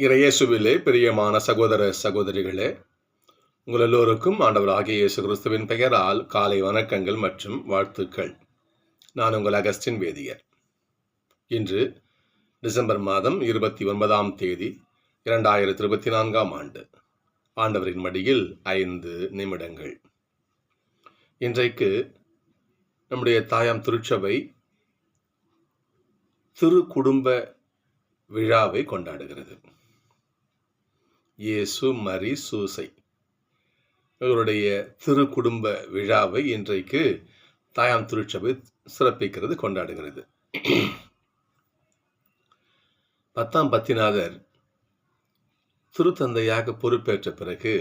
இறையேசுவிலே பிரியமான சகோதர சகோதரிகளே உங்கள் எல்லோருக்கும் ஆண்டவராகிய இயேசு கிறிஸ்துவின் பெயரால் காலை வணக்கங்கள் மற்றும் வாழ்த்துக்கள். நான் உங்கள் அகஸ்டின் வேதியர். இன்று டிசம்பர் மாதம் இருபத்தி ஒன்பதாம் தேதி இரண்டாயிரத்தி இருபத்தி நான்காம் ஆண்டு. ஆண்டவரின் மடியில் ஐந்து நிமிடங்கள். இன்றைக்கு நம்முடைய தாயாம் திருச்சபை திரு குடும்ப விழாவை கொண்டாடுகிறது. இயேசு மரி சூசை இவருடைய திரு குடும்ப விழாவை இன்றைக்கு தாயாம் திருச்சபை சிறப்பிக்கிறது கொண்டாடுகிறது. பத்தாம் பத்திநாதர் திருத்தந்தையாக பொறுப்பேற்ற பிறகு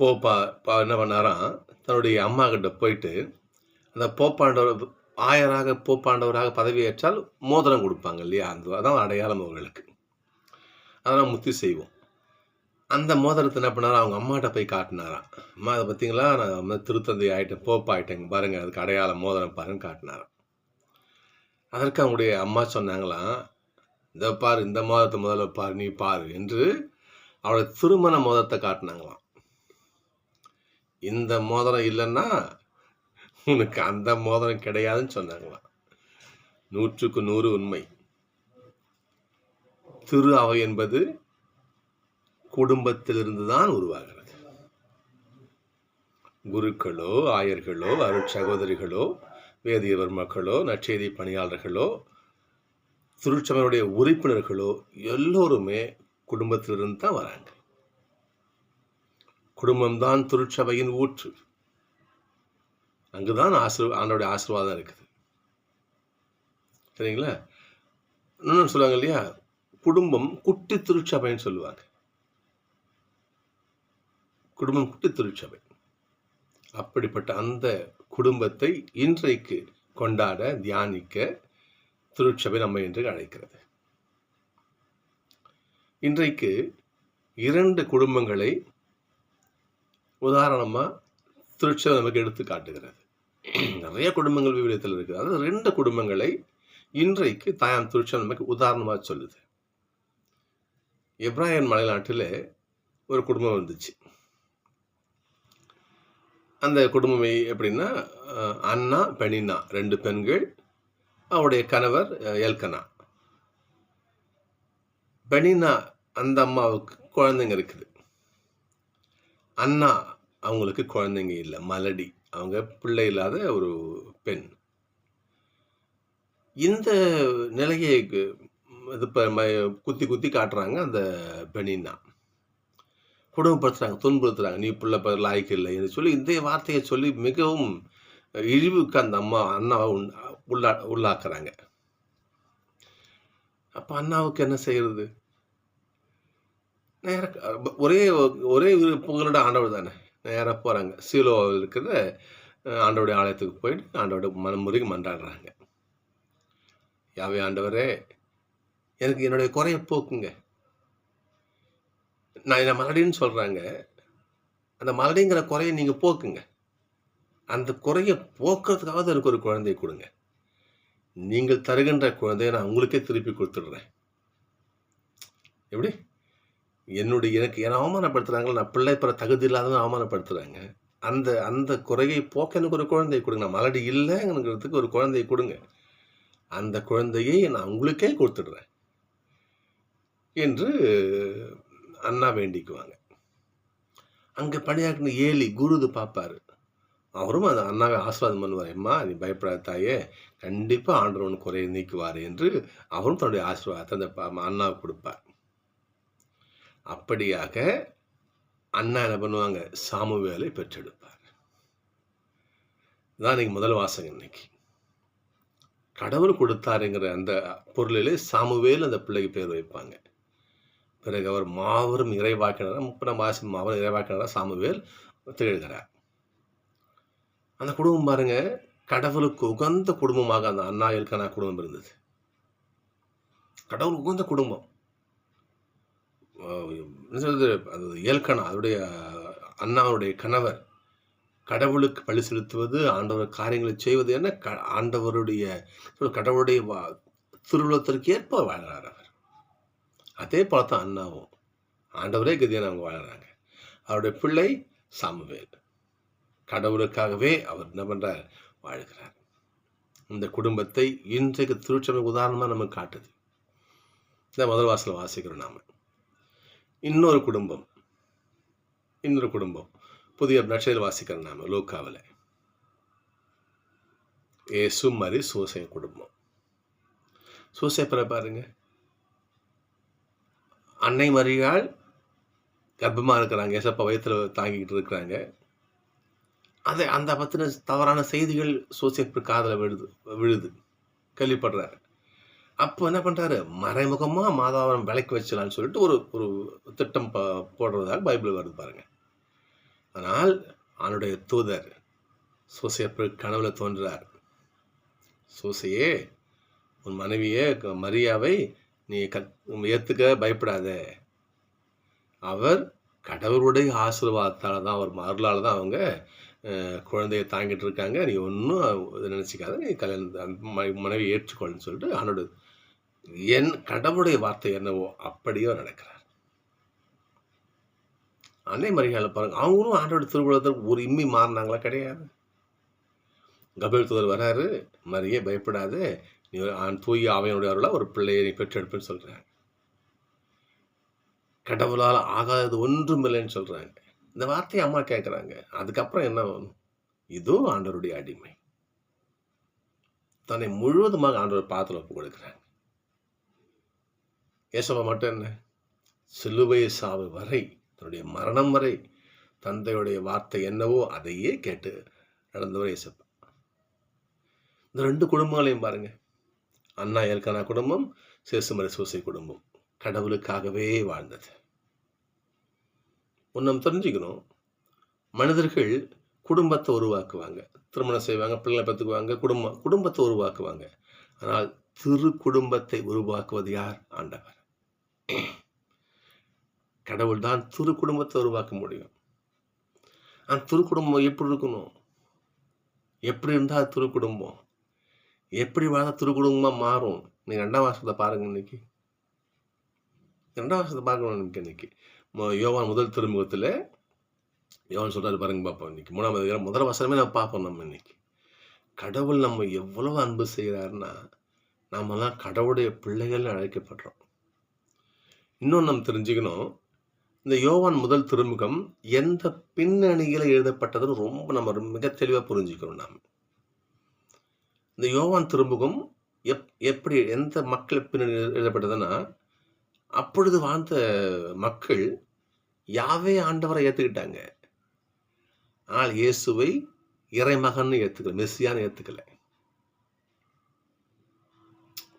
போப்பா என்ன பண்ணாராம் தன்னுடைய அம்மா கிட்ட போயிட்டு அந்த போப்பாண்டவர் ஆயராக போப்பாண்டவராக பதவியேற்றால் மோதிரம் கொடுப்பாங்க இல்லையா? அந்த அதான் அடையாளம் அவர்களுக்கு அதெல்லாம் முத்தி செய்வோம். அந்த மோதிரத்தை என்ன பண்ணாரா அவங்க அம்மாட்ட போய் காட்டினாராம் அம்மா அதை பார்த்தீங்களா? நான் வந்து திருத்தந்தை ஆகிட்டேன் போப்பா ஆகிட்டேங்க பாருங்க அதுக்கு அடையாளம் மோதிரம் பாருன்னு காட்டினாராம். அதற்கு அவங்களுடைய அம்மா சொன்னாங்களாம் இந்த பாரு இந்த மோதிரத்தை முதல்ல பாரு நீ பாரு என்று அவளோட திருமண மோதிரத்தை காட்டினாங்களாம். இந்த மோதிரம் இல்லைன்னா உனக்கு அந்த மோதிரம் கிடையாதுன்னு சொன்னாங்களாம். நூற்றுக்கு நூறு உண்மை. திரு அவை என்பது குடும்பத்திலிருந்து தான் உருவாகிறது. குருக்களோ ஆயர்களோ அருட்சகோதரிகளோ வேதியவர் மக்களோ நற்செய்தி பணியாளர்களோ திருச்சபையுடைய உறுப்பினர்களோ எல்லோருமே குடும்பத்திலிருந்து தான் வராங்க. குடும்பம்தான் திருச்சபையின் ஊற்று. அங்குதான் ஆசிர் ஆண்டோடைய ஆசீர்வாதம் இருக்குது. சரிங்களா? இன்னொன்று சொல்லுவாங்க இல்லையா? குடும்பம் குட்டி திருச்சபைன்னு சொல்லுவாங்க. குடும்பம் குட்டி திருச்சபை. அப்படிப்பட்ட அந்த குடும்பத்தை இன்றைக்கு கொண்டாட தியானிக்க திருச்சபை நம்ம இன்று அழைக்கிறது. இன்றைக்கு இரண்டு குடும்பங்களை உதாரணமா திருச்சபை நமக்கு எடுத்து காட்டுகிறது. நிறைய குடும்பங்கள் விவிலியத்தில் இருக்குது. அதாவது ரெண்டு குடும்பங்களை இன்றைக்கு தாயாம் திருச்சபை நமக்கு உதாரணமாக சொல்லுது. எப்ராயன் மலைநாட்டில் ஒரு குடும்பம் வந்துச்சு. அந்த குடும்பம் எப்படின்னா அண்ணா பெனினா ரெண்டு பெண்கள் அவருடைய கணவர் எல்கனா. பெனினா அந்த அம்மாவுக்கு குழந்தைங்க இருக்குது. அண்ணா அவங்களுக்கு குழந்தைங்க இல்லை மலடி. அவங்க பிள்ளை இல்லாத ஒரு பெண். இந்த நிலையை இது இப்போ ம- குத்தி குத்தி காட்டுறாங்க அந்த பெனின்னா குடும்பப்படுத்துகிறாங்க துன்புறுத்துறாங்க. நீ பிள்ளை பேர் லாய்க்கு இல்லைன்னு சொல்லி இந்த வார்த்தையை சொல்லி மிகவும் இழிவுக்கு அந்த அம்மா அண்ணாவை உண் உள்ளா உள்ளாக்குறாங்க. அப்போ அண்ணாவுக்கு என்ன செய்யறது? நேர ஒரே ஒரே புகழோட ஆண்டவர் தானே. நேராக போகிறாங்க சீலோவில் இருக்கிற ஆண்டவருடைய ஆலயத்துக்கு போயிட்டு ஆண்டவருடைய மனமுறைக்கு மன்றாடுறாங்க. யாவே ஆண்டவரே எனக்கு என்னுடைய குறைய போக்குங்க. நான் என்ன மலடின்னு சொல்கிறாங்க அந்த மலடிங்கிற குறையை நீங்கள் போக்குங்க. அந்த குறையை போக்குறதுக்காவது எனக்கு ஒரு குழந்தையை கொடுங்க. நீங்கள் தருகின்ற குழந்தையை நான் உங்களுக்கே திருப்பி கொடுத்துடுறேன். எப்படி? என்னுடைய எனக்கு என்னை அவமானப்படுத்துகிறாங்களோ நான் பிள்ளை பிற தகுதி இல்லாதவங்க அவமானப்படுத்துகிறாங்க அந்த அந்த குறையை போக்க எனக்கு ஒரு குழந்தையை கொடுங்க. நான் மலடி இல்லைங்கிறதுக்கு ஒரு குழந்தையை கொடுங்க. அந்த குழந்தையை நான் உங்களுக்கே கொடுத்துடுறேன். என்று அண்ணா வேண்டிக்குவாங்க. அங்கே பணியாற்றின ஏலி குருது பார்ப்பாரு அவரும் அந்த அண்ணாவை ஆசீர்வாதம் பண்ணுவார். அம்மா நீ பயப்படாத தாயே கண்டிப்பாக ஆண்டவன் குறைய நீக்குவார் என்று அவரும் தன்னுடைய ஆசீர்வாதத்தை அந்த ப- அண்ணாவுக்கு கொடுப்பார். அப்படியாக அண்ணா என்ன பண்ணுவாங்க? சாமுவேலை பெற்றெடுப்பார். தான் இன்னைக்கு முதல் வாசகம் இன்னைக்கு. கடவுள் கொடுத்தாருங்கிற அந்த பொருளிலே சாமுவேல் அந்த பிள்ளைக்கு பேர் வைப்பாங்க. பிறகு அவர் மாபெரும் இறைவாக்கினராக முப்பதாம் வாசி மாபெரும் இறைவாக்கினராக சாமுவேல் திகழ்கிறார். அந்த குடும்பம் பாருங்க கடவுளுக்கு உகந்த குடும்பமாக அந்த அண்ணா எல்கனா குடும்பம் இருந்தது. கடவுள் உகந்த குடும்பம். அஹ் என்ன சொல்றது அது அவருடைய அண்ணாவுடைய கணவர். கடவுளுக்கு பழி செலுத்துவது ஆண்டவர் காரியங்களை செய்வது என்ன க- ஆண்டவருடைய கடவுளுடைய வா- ஏற்ப வாழ்கிறார் அவர். அதே போல தான் அண்ணாவும். ஆண்டவரே கதியான அவங்க வாழறாங்க. அவருடைய பிள்ளை சாமுவேல். கடவுளுக்காகவே அவர் என்ன பண்ணுறார் வாழ்கிறார். இந்த குடும்பத்தை இன்றைக்கு திருச்சபை உதாரணமாக நமக்கு காட்டுது. இந்த முதல் வாசல் வாசிக்கிறோம் நாம. இன்னொரு குடும்பம். இன்னொரு குடும்பம். புதிய நட்சத்திர வாசிக்கிறோம் நாம லோக்காவில். ஏசு மாதிரி சூசை குடும்பம். சூசை பிற பாருங்கள் அன்னை மரியாள் கர்ப்பமாக இருக்கிறாங்க ஏசப்பா வயிற்றில் தாங்கிக்கிட்டு இருக்கிறாங்க. அதை அந்த பற்றின தவறான செய்திகள் சோசியப்பு காதில் விழுது விழுது கேள்விப்படுறாரு. அப்போ என்ன பண்ணுறாரு மறைமுகமாக மாதாவரம் விலைக்கு வச்சலான்னு சொல்லிட்டு ஒரு ஒரு திட்டம் ப போடுறதாக பைபிள் வருது பாருங்கள் ஆனால் அவனுடைய தூதர் சோசியப்பு கனவுல தோன்றுறார் சோசையே உன் மனைவியே க- மரியாவை நீ கத் ஏற்றுக்க பயப்படாத. அவர் கடவுளுடைய ஆசீர்வாதத்தால் தான் அவர் மருளால் தான் அவங்க குழந்தையை தாங்கிட்டு இருக்காங்க. நீ ஒன்றும் நினச்சிக்காத. நீ கல்யாணம் ம- மனைவி ஏற்றுக்கொள்ளுன்னு சொல்லிட்டு அவனோட என் கடவுளுடைய வார்த்தை என்னவோ அப்படியோ நடக்கிறார். அன்னை மரியாதை பாருங்க. அவங்களும் ஆண்டோட திருவிழத்தில் ஒரு இம்மி மாறினாங்களா கிடையாது. கபில் தூதர் வராரு. மரியே பயப்படாது. தூய ஆவையனுடைய அருளா ஒரு பிள்ளையை பெற்றெடுப்புன்னு சொல்றாங்க கடவுளால் ஆகாதது ஒன்றும் இல்லைன்னு சொல்கிறாங்க இந்த வார்த்தையை அம்மா கேட்குறாங்க அதுக்கப்புறம் என்ன வேணும் இதோ ஆண்டவருடைய அடிமை. தன்னை முழுவதுமாக ஆண்டவர் பாத்திரம் ஒப்பு கொடுக்குறாங்க ஏசப்பா மட்டும் என்ன? சிலுவை சாவு வரை தன்னுடைய மரணம் வரை தந்தையுடைய வார்த்தை என்னவோ அதையே கேட்டு நடந்தவர் ஏசப்பா. இந்த ரெண்டு குடும்பங்களையும் பாருங்க. அண்ணா ஏற்கனா குடும்பம் சேசுமரி சூசை குடும்பம். கடவுளுக்காகவே வாழ்ந்தது. ஒன்றும் தெரிஞ்சுக்கணும். மனிதர்கள் குடும்பத்தை உருவாக்குவாங்க. திருமணம் செய்வாங்க பிள்ளைகளை பெற்றுக்குவாங்க குடும்பம் குடும்பத்தை உருவாக்குவாங்க. ஆனால் திரு குடும்பத்தை உருவாக்குவது யார்? ஆண்டவர். கடவுள் தான் திரு குடும்பத்தை உருவாக்க முடியும். அந்த திரு குடும்பம் எப்படி இருக்கணும்? எப்படி இருந்தால் திரு குடும்பம்? எப்படி வாழ்ந்தா திரு மாறும்? நீங்கள் ரெண்டாம் வருஷத்தை பாருங்க இன்னைக்கு. ரெண்டாம் வருஷத்தை பார்க்கணும் இன்னைக்கு இன்னைக்கு. யோவான் முதல் திருமுகத்தில் யோவான் சொல்கிறார் பாருங்க பார்ப்போம் இன்னைக்கு. மூணாம் அதிகாரம் முதல் வசனமே நம்ம பார்ப்போம் நம்ம இன்னைக்கு. கடவுள் நம்ம எவ்வளவு அன்பு செய்கிறாருன்னா நாமெல்லாம் கடவுளுடைய பிள்ளைகள்னு அழைக்கப்படுறோம். இன்னொன்று நம்ம தெரிஞ்சுக்கணும். இந்த யோவான் முதல் திருமுகம் எந்த பின்னணியில் எழுதப்பட்டதுன்னு ரொம்ப நம்ம மிக தெளிவாக புரிஞ்சுக்கிறோம் நாம். இந்த யோவான் திருமுகம் எப் எப்படி எந்த மக்கள் பின்னணி எழுதப்பட்டதுன்னா அப்பொழுது வாழ்ந்த மக்கள் யாவே ஆண்டவரை ஏற்றுக்கிட்டாங்க ஆனால் இயேசுவை இறைமகன் ஏற்றுக்கல மெஸ்ஸியான்னு ஏற்றுக்கல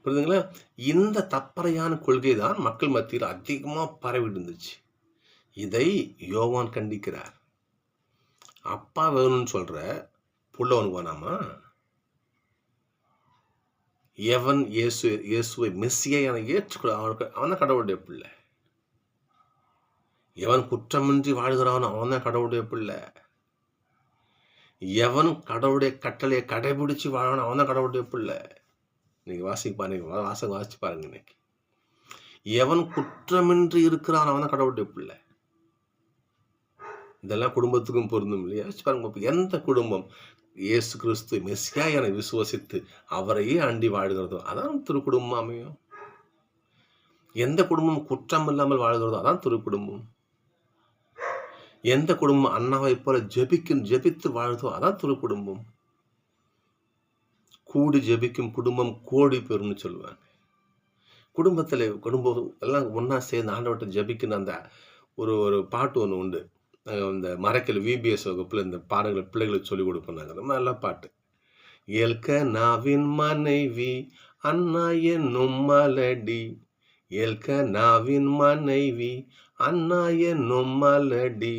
புரியுதுங்களா இந்த தப்பறையான கொள்கை தான் மக்கள் மத்தியில் அதிகமாக பரவிட்டு இருந்துச்சு. இதை யோவான் கண்டிக்கிறார். அப்பா வேணும்னு சொல்கிற புள்ளவனுக்கு வேணாமா எவன் இயேசு இயேசுவை மெஸ்ஸியை என ஏற்றுக்கொள்ள அவனுக்கு அவன் தான் கடவுளுடைய பிள்ளை. எவன் குற்றமின்றி வாழ்கிறானோ அவன் தான் கடவுளுடைய பிள்ளை. எவன் கடவுளுடைய கட்டளையை கடைபிடிச்சு வாழணும் அவன் தான் கடவுளுடைய பிள்ளை. நீங்க வாசிக்க பாருங்க வா- வாசகம் வாசிச்சு பாருங்க இன்னைக்கு. எவன் குற்றமின்றி இருக்கிறான் அவன் தான் கடவுளுடைய பிள்ளை. இதெல்லாம் குடும்பத்துக்கும் பொருந்தும் இல்லையா? பாருங்க எந்த குடும்பம் இயேசு கிறிஸ்து மெஸ்ஸியா என விசுவசித்து அவரையே அண்டி வாழ்கிறதோ அதான் திரு குடும்பம் அமையும். எந்த குடும்பம் குற்றம் இல்லாமல் வாழ்கிறதோ அதான் திரு குடும்பம் எந்த குடும்பம் அண்ணாவை போல ஜெபிக்கும் ஜெபித்து வாழ்தோ அதான் திரு குடும்பம் கூடி ஜெபிக்கும் குடும்பம் கோடி பெறும்னு சொல்லுவாங்க. குடும்பத்தில் குடும்பம் எல்லாம் ஒன்றா சேர்ந்து ஆண்டவர்கிட்ட ஜெபிக்கணும் அந்த ஒரு ஒரு பாட்டு ஒன்று உண்டு. இந்த மரக்கல் விபிஎஸ் வகுப்பில் இந்த பாடங்களை பிள்ளைகளுக்கு சொல்லிக் கொடுப்போம் நாங்கள் ரொம்ப நல்ல பாட்டு. ஏல்க நாவின் மனைவி அண்ணா என்னும் மலடி. ஏல்க நாவின் மனைவி அண்ணா என்னும் மலடி.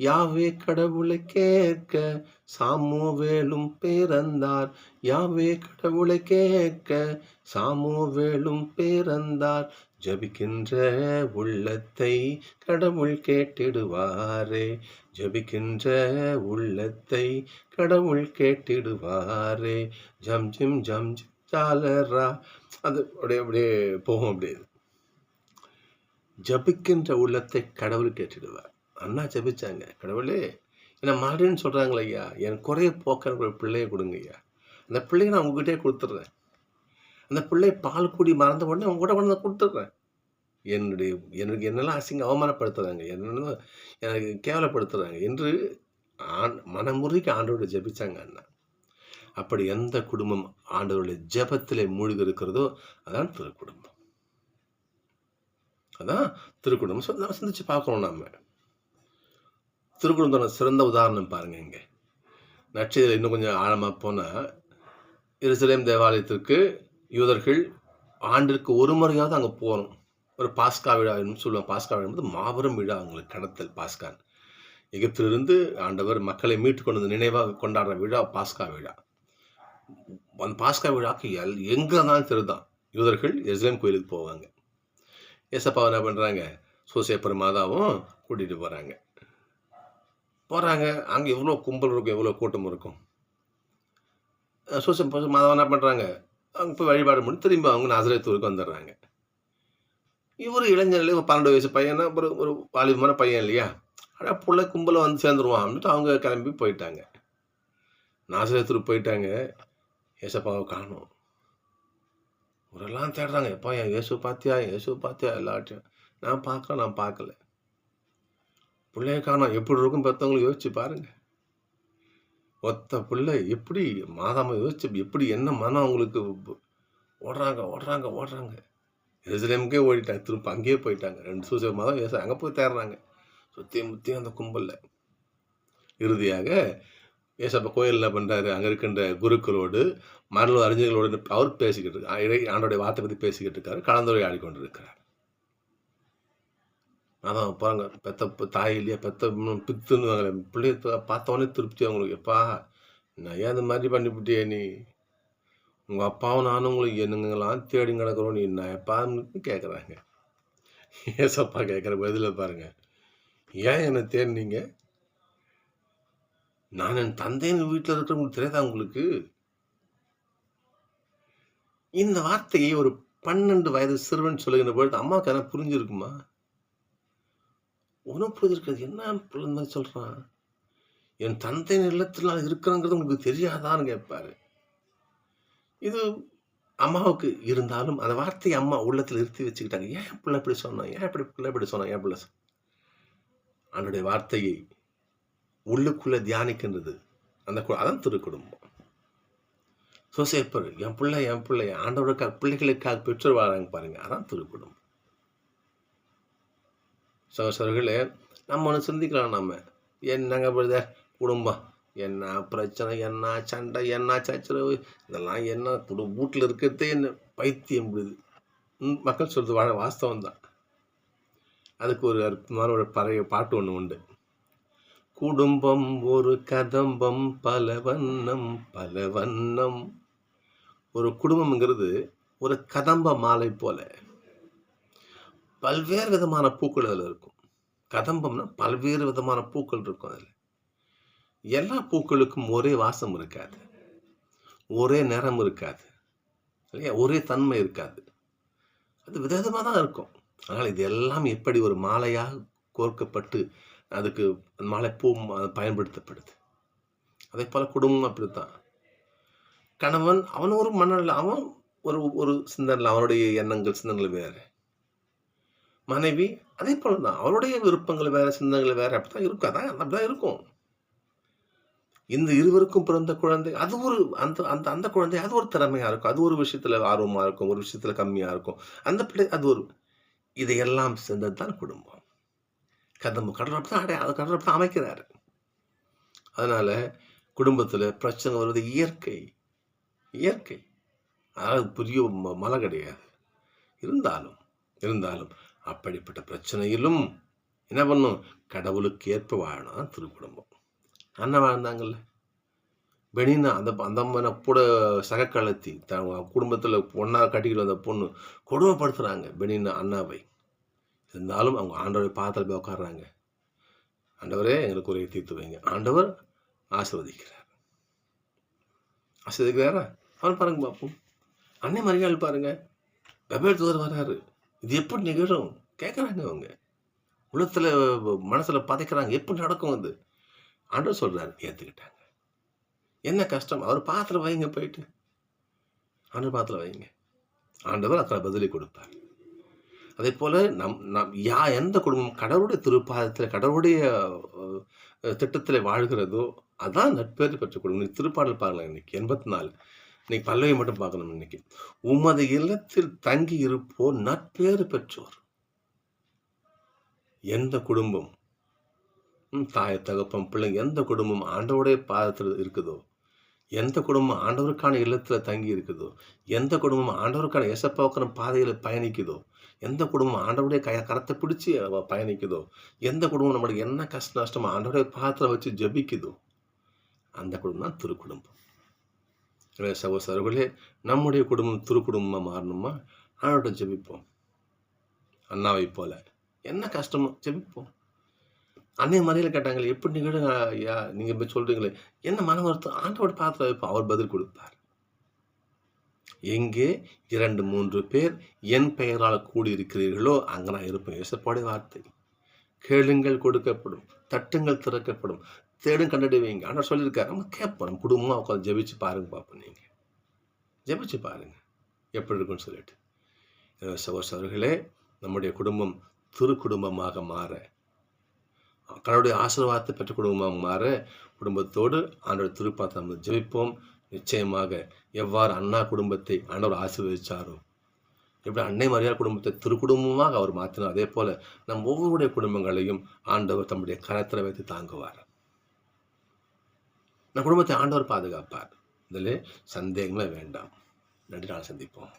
யாவே கடவுளை கேட்க சாமுவேலும் பிறந்தார். யாவே கடவுளை கேட்க சாமுவேலும் பிறந்தார். ஜபிக்கின்ற உள்ளத்தை கடவுள் கேட்டிடுவாரே. ஜபிக்கின்ற உள்ளத்தை கடவுள் கேட்டிடுவாரே. ஜம் ஜிம் ஜம் ஜிம் ஜாலரா. அது அப்படியே அப்படியே போகும் அப்படியே. ஜபிக்கின்ற உள்ளத்தை கடவுள் கேட்டிடுவார். அண்ணா ஜபிச்சாங்க. கடவுளே என்ன மாறின்னு சொல்கிறாங்களே ஐயா என் குறைய போக்கிற ஒரு பிள்ளையை கொடுங்க ஐயா அந்த பிள்ளையை நான் உங்ககிட்டே கொடுத்துட்றேன். அந்த பிள்ளை பால் கூடி மறந்த உடனே அவங்க கூட கொண்டு வந்து கொடுத்துட்றேன் என்னுடைய எனக்கு என்னெல்லாம் அசிங்க அவமானப்படுத்துகிறாங்க என்னென்ன எனக்கு கேவலப்படுத்துகிறாங்க என்று ஆண் மனமுறைக்கு ஆண்டோட ஜபிச்சாங்க அண்ணா. அப்படி எந்த குடும்பம் ஆண்டவருடைய ஜபத்தில் மூழ்கி இருக்கிறதோ அதான் திருக்குடும்பம். அதான் திருக்குடும்பம். சொ- நம்ம சிந்திச்சு பார்க்கணும் நம்ம திருக்குடும்பத்தோட சிறந்த உதாரணம் பாருங்கள் இங்கே. நட்சத்திரம் இன்னும் கொஞ்சம் ஆழமாக போனால் எருசலேம் தேவாலயத்திற்கு யூதர்கள் ஆண்டிற்கு ஒரு முறையாவது அங்கே போகணும் ஒரு பாஸ்கா விழான்னு சொல்லுவாங்க பாஸ்கா விழா என்பது மாபெரும் விழா அவங்களுக்கு கடத்தல் பாஸ்கான். எகிப்திலிருந்து ஆண்டவர் மக்களை மீட்டு கொண்டு வந்து நினைவாக கொண்டாடுற விழா பாஸ்கா விழா. அந்த பாஸ்கா விழாக்கு எல் எங்கே இருந்தாலும் திருதான். யூதர்கள் எஸ்லேம் கோயிலுக்கு போவாங்க. ஏசப்பா என்ன பண்ணுறாங்க சோசியப்பர் மாதாவும் கூட்டிகிட்டு போகிறாங்க போகிறாங்க அங்கே எவ்வளோ கும்பல் இருக்கும் எவ்வளோ கூட்டம் இருக்கும்? சோசியப்பர் மாதாவும் என்ன பண்ணுறாங்க அங்கே போய் வழிபாடு பண்ணி திரும்ப அவங்க நாசரேத்தூருக்கு வந்துடுறாங்க. இவர் இளைஞர்ல ஒரு பன்னெண்டு வயசு பையனா? ஒரு ஒரு வாலிபமான பையன் இல்லையா? ஆனால் பிள்ளை கும்பலை வந்து சேர்ந்துருவான் அப்படின்ட்டு அவங்க கிளம்பி போயிட்டாங்க. நாசரேத்தூருக்கு போயிட்டாங்க. ஏசப்பாவை காணும். இவரெல்லாம் தேடுறாங்க. எப்பா என் இயேசு பார்த்தியா இயேசு பார்த்தியா எல்லாட்டையும் நான் பார்க்குறேன் நான் பார்க்கல. பிள்ளைய காணோம். எப்படி இருக்கும் பெற்றவங்களும் யோசிச்சு பாருங்கள் ஒத்த பிள்ளை எப்படி மாதாம யோசிச்சு எப்படி என்ன மனம் அவங்களுக்கு ஓடுறாங்க ஓடுறாங்க ஓடுறாங்க. எருசலேமுக்கே ஓடிட்டாங்க திரும்ப அங்கேயே போயிட்டாங்க. ரெண்டு சூச மாதம் ஏச அங்கே போய் தேடுறாங்க. சுற்றி முத்தி அந்த கும்பலில். இறுதியாக ஏசப்பா கோயிலில் பண்ணுறாரு அங்கே இருக்கின்ற குருக்களோடு மரண அறிஞர்களோடு அவர் பேசிக்கிட்டு இருக்கார். இறை ஆண்டோடைய வார்த்தை பற்றி பேசிக்கிட்டு இருக்காரு. கலந்துரையாடி கொண்டு இருக்கிறார் அதான் பாருங்க பெத்த தாய் இல்லையா பெத்த பித்துன்னு வாங்கல பிள்ளைய பார்த்தவொடனே திருப்தி அவங்களுக்கு. எப்பா நான் ஏன் இந்த மாதிரி பண்ணிவிட்டியே நீ? உங்கள் அப்பாவும் நானும் உங்களுக்கு என்னங்கெல்லாம் தேடி கிடக்குறோம் நீ நான் எப்பான்னு கேட்குறாங்க ஏசப்பா கேட்குற பதில பாருங்க. ஏன் என்னை தேடினீங்க? நான் என் தந்தையின் வீட்டில் இருக்கிறவங்களுக்கு தெரியாதா உங்களுக்கு? இந்த வார்த்தையை ஒரு பன்னெண்டு வயது சிறுவன் சொல்லுகின்ற பொழுது அம்மாவுக்கு எதனா புரிஞ்சிருக்குமா? உனக்கு புரிஞ்சிருக்காது என்ன பிள்ளை மாதிரி சொல்கிறான் என் தந்தையின் நிலத்தில் நான் இருக்கிறேங்கிறது உங்களுக்கு தெரியாதான்னு கேட்பாரு. இது அம்மாவுக்கு இருந்தாலும் அந்த வார்த்தையை அம்மா உள்ளத்தில் நிறுத்தி வச்சுக்கிட்டாங்க. ஏன் பிள்ளை இப்படி சொன்னான் ஏன் இப்படி பிள்ளை இப்படி சொன்னான் ஏன் பிள்ளை அவனுடைய வார்த்தையை உள்ளுக்குள்ளே தியானிக்கின்றது. அந்த கு- அதான் திருக்குடும்பம் சோசேப்பர் என் பிள்ளை என் பிள்ளை ஆண்டவருக்காக பிள்ளைகளுக்காக பெற்று வராங்க பாருங்க. அதான் திருக்குடும்பம் சகோசரர்களே நம்ம ஒன்று சிந்திக்கலாம் நம்ம என்னங்க பிரதர் குடும்பம். என்ன பிரச்சனை? என்ன சண்டை? என்ன சச்சரவு? இதெல்லாம் என்ன குடு வீட்டில் இருக்கிறதே என்ன பைத்தியம் விடுது மக்கள் சொல்கிறது வாழ வாஸ்தவம் தான். அதுக்கு ஒரு அற்புதமான ஒரு பழைய பாட்டு ஒன்று உண்டு. குடும்பம் ஒரு கதம்பம் பல வண்ணம் பல வண்ணம். ஒரு குடும்பம்ங்கிறது ஒரு கதம்ப மாலை போல. பல்வேறு விதமான பூக்கள் அதில் இருக்கும். கதம்பம்னா பல்வேறு விதமான பூக்கள் இருக்கும் அதில். எல்லா பூக்களுக்கும் ஒரே வாசம் இருக்காது. ஒரே நிறம் இருக்காது. இல்லையா? ஒரே தன்மை இருக்காது. அது விதவிதமாக தான் இருக்கும். அதனால் இது எல்லாம் எப்படி ஒரு மாலையாக கோர்க்கப்பட்டு அதுக்கு அந்த மாலை பூ பயன்படுத்தப்படுது. அதே போல் குடும்பம் அப்படித்தான். கணவன் அவன் ஒரு மன்னல் அவன் ஒரு ஒரு சிந்தனை அவனுடைய எண்ணங்கள் சிந்தனைகள் வேறு. மனைவி அதே போல தான் அவருடைய விருப்பங்கள் வேற சிந்தனைகள் வேற அப்படித்தான் இருக்கும். அதான் அப்படிதான் இருக்கும். இந்த இருவருக்கும் பிறந்த குழந்தை அது ஒரு அந்த அந்த அந்த குழந்தை அது ஒரு திறமையா இருக்கும். அது ஒரு விஷயத்துல ஆர்வமா இருக்கும் ஒரு விஷயத்துல கம்மியா இருக்கும். அந்த பிள்ளை அது ஒரு இதையெல்லாம் சேர்ந்தது தான் குடும்பம். கதம்பு கடவுள் தான் அடைய அது கடவுள் தான் அமைக்கிறாரு. அதனால குடும்பத்துல பிரச்சனை வருவது இயற்கை. இயற்கை. அதாவது புதிய ம- மலை கிடையாது. இருந்தாலும் இருந்தாலும் அப்படிப்பட்ட பிரச்சனையிலும் என்ன பண்ணும்? கடவுளுக்கு ஏற்ப வாழணும் திருக்குடும்பம். அண்ணன் வாழ்ந்தாங்கல்ல? பெனினா அந்த அந்த அம்மனை கூட சகக்கலத்தி தன் குடும்பத்தில் ஒன்றா கட்டிக்கிட்டு வந்த பொண்ணு கொடுமைப்படுத்துகிறாங்க பெனினா அண்ணாவை. இருந்தாலும் அவங்க ஆண்டவரை பாத்திரம் போய் உட்காடுறாங்க ஆண்டவரே எங்களுக்கு ஒரு தீர்த்து வைங்க. ஆண்டவர் ஆசிர்வதிக்கிறார். ஆசிர்வதிக்கிறாரா? அவன் பாருங்க பார்ப்போம் அன்னை மரியாள் பாருங்க. வெவ்வேறு தூதர் வராரு இது எப்படி நிகழும்? கேட்குறாங்க அவங்க உலகத்தில் மனசில் பதைக்கிறாங்க. எப்படி நடக்கும் அது ஆண்டவர் சொல்கிறாரு ஏற்றுக்கிட்டாங்க என்ன கஷ்டம்? அவர் பாத்திரம் வைங்க போயிட்டு. ஆண்டவர் பாத்திரம் வைங்க. ஆண்டவர் அத்தனை பதிலை கொடுப்பார். அதே போல் நம் நம் யா எந்த குடும்பம் கடவுளுடைய திருப்பாதத்தில் கடவுளுடைய திட்டத்தில் வாழ்கிறதோ அதான் நட்பேறு பெற்ற குடும்பம். திருப்பாடல் பாருங்களேன் இன்னைக்கு எண்பத்தி நாலு. இன்னைக்கு பல்லவி மட்டும் பார்க்கணும் இன்னைக்கு. உமது இல்லத்தில் தங்கி இருப்போர் நட்பேறு பெற்றோர். எந்த குடும்பம்? தாய் தகப்பம் பிள்ளைங்க எந்த குடும்பம் ஆண்டவுடைய பாதத்தில் இருக்குதோ? எந்த குடும்பம் ஆண்டவருக்கான இல்லத்தில் தங்கி இருக்குதோ எந்த குடும்பம் ஆண்டவருக்கான எசப்பாவுக்கான பாதையில் பயணிக்குதோ? எந்த குடும்பம் ஆண்டவருடைய கையை கரத்தை பிடிச்சி பயணிக்குதோ? எந்த குடும்பம் நம்மளுக்கு என்ன கஷ்ட நஷ்டமோ ஆண்டவருடைய பாத்திரம் வச்சு ஜபிக்குதோ? அந்த குடும்பம் தான் திருக்குடும்பம். சகோசரர்களே நம்முடைய குடும்பம் திருக்குடும்பமாக மாறணுமா? ஆண்டோட ஜெபிப்போம். அண்ணாவை போல. என்ன கஷ்டமோ ஜெபிப்போம். அன்னைய மறையில் கேட்டாங்களே எப்படி நீங்கள் ஐயா நீங்கள் இப்போ சொல்கிறீங்களே என்ன மன வருத்தம்? ஆண்டோட பாத்திரம் வைப்போம். அவர் பதில் கொடுப்பார். எங்கே இரண்டு மூன்று பேர் என் பெயரால் கூடியிருக்கிறீர்களோ அங்கே நான் இருப்பேன். யோசப்பாடைய வார்த்தை. கேளுங்கள் கொடுக்கப்படும். தட்டுங்கள் திறக்கப்படும். தேடும் கண்டுடுவீங்க. ஆனால் சொல்லியிருக்காரு. நம்ம கேட்போம். நம்ம குடும்பமாக உட்காந்து ஜெபிச்சு பாருங்க பார்ப்போம் நீங்கள் ஜெபிச்சு பாருங்க. எப்படி இருக்குன்னு சொல்லிட்டு. சகோசரர்களே நம்முடைய குடும்பம் திரு குடும்பமாக மாற. கடவுளுடைய ஆசீர்வாதத்தை பெற்ற குடும்பமாக மாற. குடும்பத்தோடு ஆண்டோட திருப்பாத்தை நம்ம ஜெபிப்போம். நிச்சயமாக எவ்வாறு அண்ணா குடும்பத்தை ஆண்டவர் ஆசீர்வதிச்சாரோ எப்படி அன்னை மரியாதை குடும்பத்தை திருக்குடும்பமாக அவர் மாற்றினார் அதே போல் நம் ஒவ்வொருடைய குடும்பங்களையும் ஆண்டவர் தம்முடைய கரத்தில் வைத்து தாங்குவார். இந்த குடும்பத்தை ஆண்டவர் பாதுகாப்பார். இதில் சந்தேகங்களே வேண்டாம். நன்றி நாள் சந்திப்போம்.